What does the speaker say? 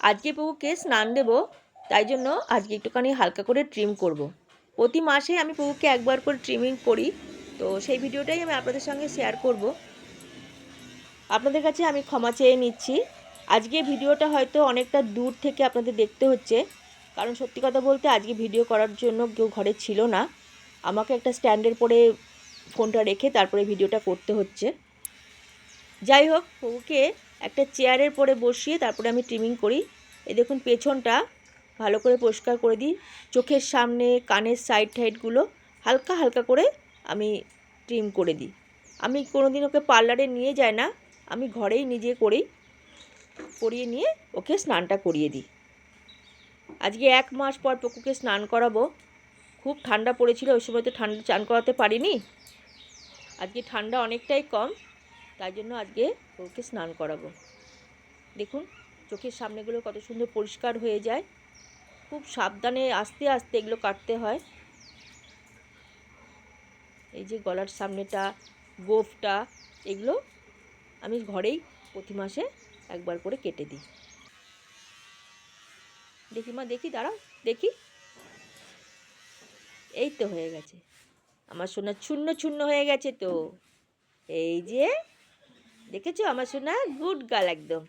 আজকে প্রভুকে স্নান দেবো, তাই জন্য আজকে একটুখানি হালকা করে ট্রিম করব। প্রতি মাসে আমি প্রভুকে একবার করে ট্রিমিং করি, তো সেই ভিডিওটাই আমি আপনাদের সঙ্গে শেয়ার করব। আপনাদের কাছে আমি ক্ষমা চেয়ে নিচ্ছি। আজকে ভিডিওটা হয়তো অনেকটা দূর থেকে আপনাদের দেখতে হচ্ছে, কারণ সত্যি কথা বলতে আজকে ভিডিও করার জন্য কেউ ঘরে ছিল না। আমাকে একটা স্ট্যান্ডের পরে ফোনটা রেখে তারপরে ভিডিওটা করতে হচ্ছে। যাই হোক, প্রভুকে একটা চেয়ারের পরে বসিয়ে তারপরে আমি ট্রিমিং করি। এই দেখুন পেছনটা ভালো করে পরিষ্কার করে দিই। চোখের সামনে, কানের সাইড টাইডগুলো হালকা হালকা করে আমি ট্রিম করে দিই। আমি কোনো দিন ওকে পার্লারে নিয়ে যাই না, আমি ঘরেই নিজে করেই করিয়ে নিয়ে ওকে স্নানটা করিয়ে দিই। আজকে এক মাস পর পকুকে স্নান করাবো। খুব ঠান্ডা পড়েছিল, ওই সময় তো ঠান্ডা চান করাতে পারিনি। আজকে ঠান্ডা অনেকটাই কম। তাই জন্য আজকে ওকে স্নান করাবো। দেখুন, চোখের সামনেগুলো কত সুন্দর পরিষ্কার হয়ে যায়। খুব সাবধানে আস্তে আস্তে এগুলো কাটতে হয়। এই যে গলার সামনেটা, গোফটা, এগুলো আমি ঘরেই প্রতি মাসে একবার করে কেটে দিই। দেখি মা, দেখি, দাঁড়াও, দেখি। এই তো হয়ে গেছে। আমার সোনা ছুন্ন ছুন্ন হয়ে গেছে তো। এই যে দেখেছ? আমার সোনা গুড গাল একদম।